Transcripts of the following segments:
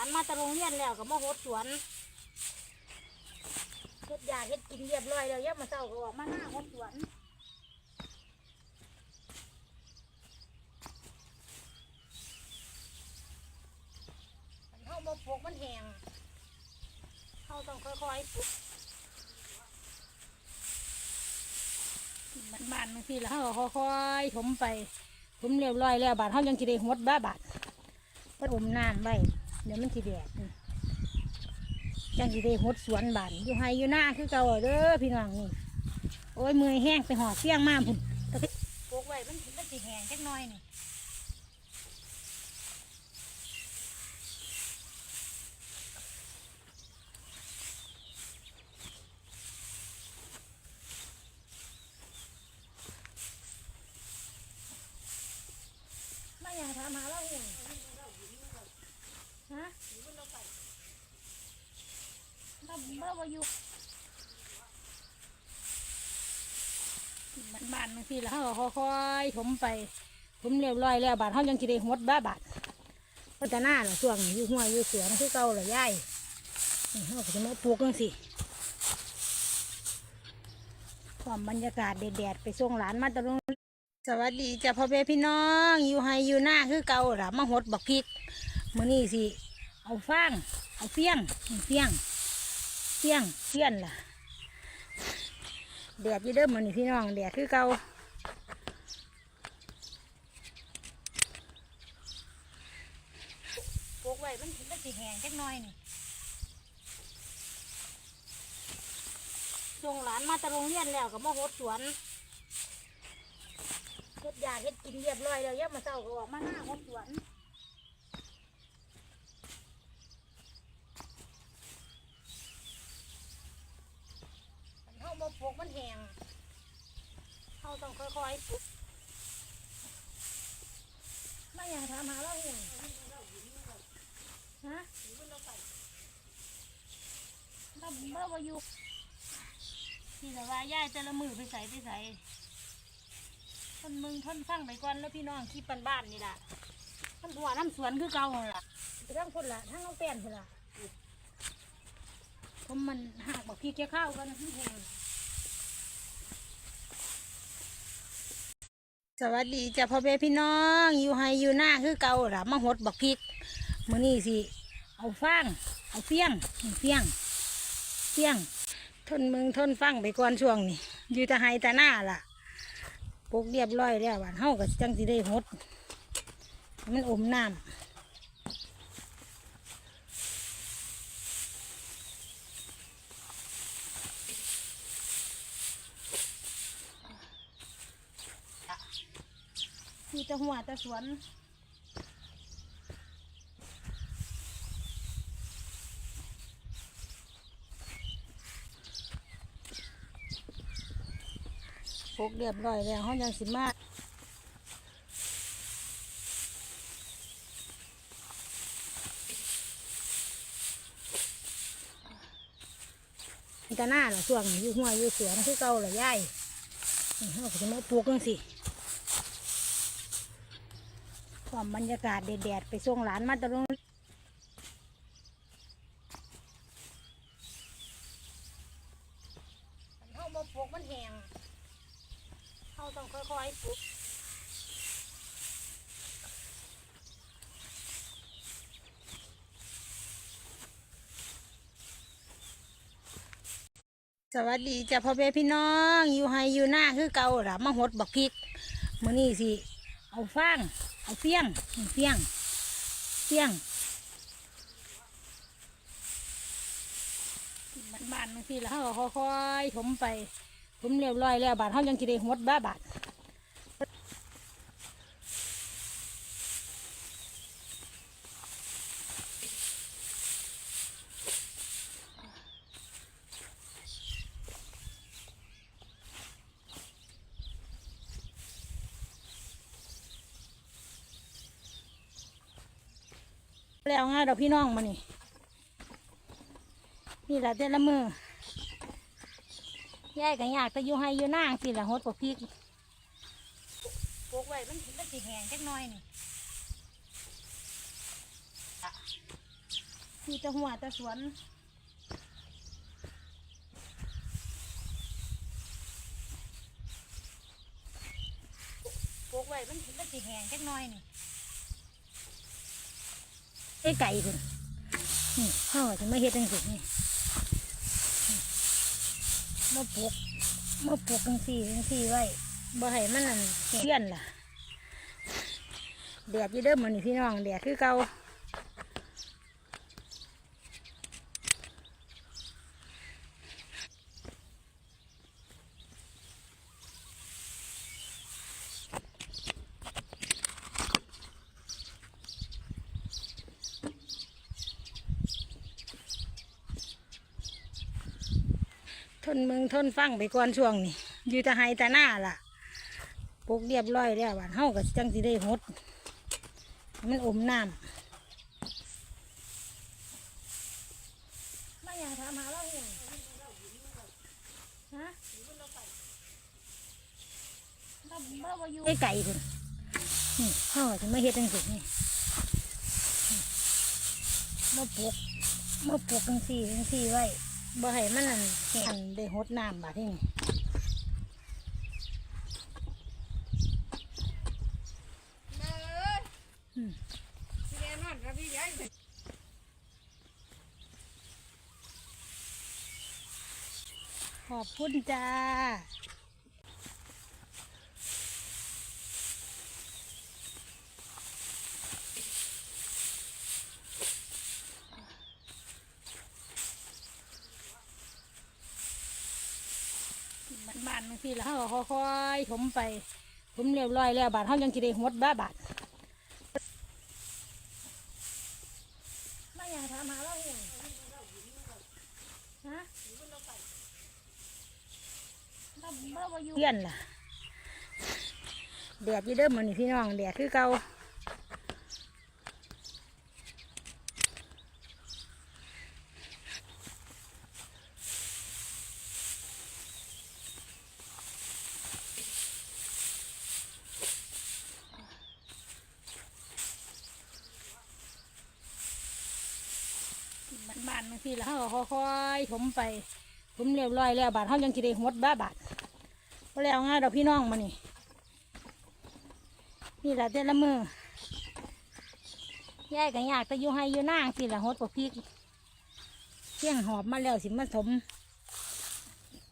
านมาตะโรงเรียนแล้วก็มาหดสวนเฮ็ดยาเฮ็ดกินเรียบร้อยแล้วย่ามาเช้าก็ออกมาหน้าหดสวนมันเข้ามาปลูกมันแห้งเข้าต้องค่อยๆปลูกบ้านๆบางทีแล้วเขาก็ค่อยๆถมไปถมเรียบร้อยแล้วบาดเขายังจะได้หดบ้าบาดมันอมน้ำไว้ เดี๋ยวมันสิแดดจังสิได้หดสวนบานอยู่ไฮอยู่หน้าคือเก่าเด้อพี่น้องนี่โอ้ยมือแห้งไปหอเสี้ยงมาพุ่นโปกไว้มันมันสิแห้งจักหน่อยนี่ไม่อยากถามหาเราอย่างฮะเราเมื่ อยู่บ้านๆบางทีแล้วเขาค่อยๆถมไปถมเรียบร้อยแล้วบาดเขายังจะได้หดบ้าบาดก็จะหน้าหรอช่วงอยู่หัวอยู่สวนคือเก่าหรอย่ายเขาจะมาปลูกกันสิความบรรยากาศแดดๆไปส่งหลานมาตะลุงสวัสดีจ้าพ่อแม่พี่น้อง อยู่ไฮอยู่หน้าคือเก่าล่ะมาหดบักพริกมื้อนี้สิ เอาฟาง เอาเฟี้ยงเฟี้ยง เฟี้ยงเฟี้ยนล่ะแดดยี่เด้อมื้อนี้พี่น้องแดดคือเก่าปลูกไว้มันมันสิแห้งจักหน่อยนี่ส่งหลานมาตะโรงเรียนแล้วก็มาหดสวนเฮ็ดยาเฮ็ดกินเรียบร้อยแล้วย่ามาเช้าก็ออกมาหน้าหดสวนเข้ามาปลูกมันแห้งเข้า ต้องค่อยๆปลูกไม่อยากถามหาเราอย่างฮะเราเมื่อวาอยู่ที่แต่ว่าย่ายแต่ละมือไปใส่ไปใส่ทนมึงทนฟังไปก่อนแล้วพี่น้องที่ปันบ้านนี่ล่ะท่านหัวน้ำสวนคือเก่าหั่นล่ะไปทั้งคนละทั้งน้องแป้นคนละผมมันหักบักพี่แกข้าวกันที่แหง สวัสดีจ้าพ่อแม่พี่น้องอยู่ไฮอยู่หน้าคือเก่าล่ะมาหดบักพริกมื้อนี้สิเอาฟางเอาเฟี้ยงเฟี้ยงเฟี้ยง ทนมึงทนฟังไปก่อนช่วงนี้อยู่แต่ไฮแต่หน้าล่ะปลูกเรียบร้อยแล้วบานเฮากับจังสิได้หด มันอมน้ำ แต่หัวแต่สวนปลูกเรียบร้อยแล้วเฮายังสิมาแต่หน้าเหรอช่วงนี้อยู่หัวอยู่สวนคือเก่าเหรอยายเราจะมาปลูกกันสิ ความบรรยากาศแดดๆไปส่งหลานมาตะลุงเข้ามาปลูกมันแห้งเข้าต้องค่อยๆปลูกสวัสดีจ้าพ่อแม่พี่น้องอยู่ไฮอยู่หน้าคือเก่าล่ะมาหดบักพริกมื้อนี้สิ เอาฟาง เอาเฟี้ยงเฟี้ยงเฟี้ยงบ้านๆบางทีแล้วเขาค่อยๆถมไปถมเรียบร้อยแล้วบาดเขายังกินได้หดบ้าบาด แล้วง่ายดอกพี่น้องมานี่นี่แหละแต่ละมือยายกันยากแต่อยู่ให้อยู่น้าสิละหดปกพริกปลูกไว้มันมันสิแห้งจักหน่อยนี่มีแตะหัวแตะสวนปลูกไว้มันมันสิแห้งจักหน่อยนี่ ไอ้ไก่คุณนี่พ่อจะไม่เฮ็ดจังสินี่นี่มาปลูกมาปลูกจังสี่จังสี่ไว้บ่ให้มันนั่นเพี้ยนล่ะแดดยี่เดิมมันนี่พี่น้องแดดคือเก่าท นเมืองทนฟังไปก่อนช่วงนี้อยู่แต่ไฮแต่หน้าล่ะปลูกเรียบร้อยแล้วบ้านเฮาก็จังสิได้หดให้มันอมน้ำมาอย่างถามหาเราอย่างฮะเราเราบ่อยู่ไอ้ไก่คุณนี่พ่อจะไม่เฮ็ดจังสินี่นี่มาปลูกมาปลูกจังสี่จังสี่ไว้ บ่ให้มันนั่นแห้งได้หดน้ำบาดที่นี่แม่เอ้ยอืมพี่แน่นอนครับพี่ใหญ่ขอบคุณจ้า บ้านๆบางทีแล้วเขาก็ค่อยๆถมไปถมเรียบร้อยแล้วบาทเขายังจะได้หดบ้าบาทมาอย่างถามหาเราอย่างฮะเราเราบ่อยู่เพื่อนล่ะแดดอยี่เด้อมันนี่พี่น้องแดดคือเก่า บ้านๆบางทีแล้วเขาก็ค่อยๆถมไปถมเรียบร้อยแล้วบาทเขายังจะได้หดบ้าบาทพอแล้วง่ายเราพี่น้องมานี่นี่แหละแต่ละมือยายก็อยากแต่อยู่ให้อยู่นางสิละหดปกพริกเที่ยงหอบมาแล้วสิมาถม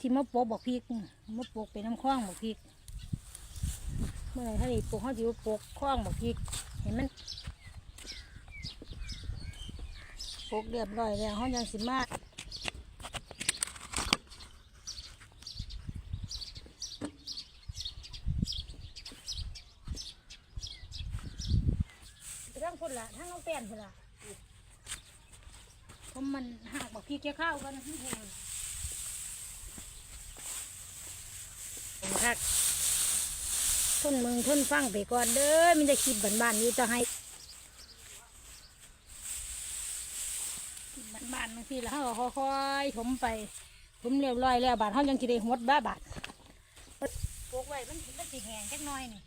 สิมาโปกบอกพริกมาโปกเป็นน้ำคล้องบอกพริกเมื่อไหรถ้าได้ปลูกเขาจะปลูกคล้องบอกพริกเห็นมัน ปลูกเรียบร้อยแล้วเขายังสิมากเรื่องคนละทั้งน้องแป้นคนละผมมันหักบอกพริกแค่ข้าวกันทั้งแพงครับทนมืองทนฟังไปก่อนเด้อมีแต่คลิปบ้านๆอยู่จะให้ บ้านๆบางทีแล้วเขาก็ค่อยๆถมไปถมเรียบร้อยแล้วบาทเขายังจะได้หดบ้าบาทปลูกไว้มันมันสิแห้งจักหน่อยนี่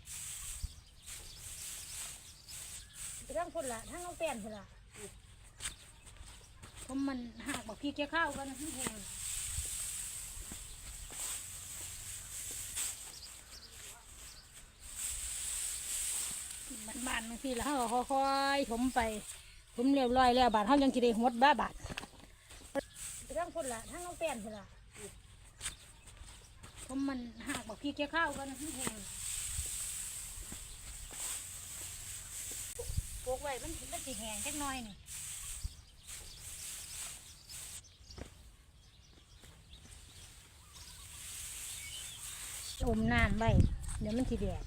เรื่องคนละทั้งน้องแป้นคนละผมมันหักบอกพี่แค่ข้าวกันทั้งแพงบ้านๆบางทีแล้วเขาก็ค่อยๆถมไปถมเรียบร้อยแล้วบาทเขายังจะได้หดบ้าบาท เรื่องคนละทั้งน้องแป้นคนละผมมันหักบอกพี่แค่ข้าวกันทั้งแพงปลูกไว้มันมันสิแหงจักหน่อยนี่อมน้ำไว้เดี๋ยวมันสิแดด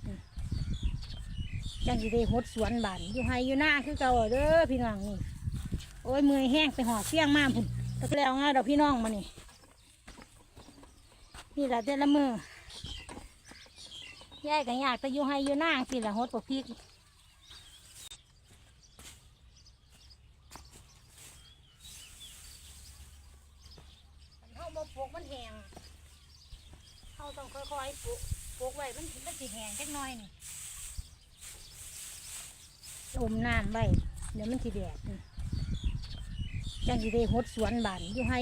จังสิได้หดสวนบานอยู่ไฮอยู่หน้าคือเก่าเด้อพี่น้องนี่โอ้ยมือแห้งไปหอเสี้ยงมากพุ่น ตะกแล้วง่ายดอกพี่น้องมานี่นี่แหละแต่ละมือยายก็อยากแต่อยู่ไฮอยู่หน้าสิละหดปกพริกเขาบ่ปลูกมันแห้งเขาต้องค่อยๆปลูกปลูกไว้มันมันสิแห้งจักหน่อยนี่อมน้ำไว้เดี๋ยวมันสิแดดอื มจังสิได้หดสวนบานอยู่ให้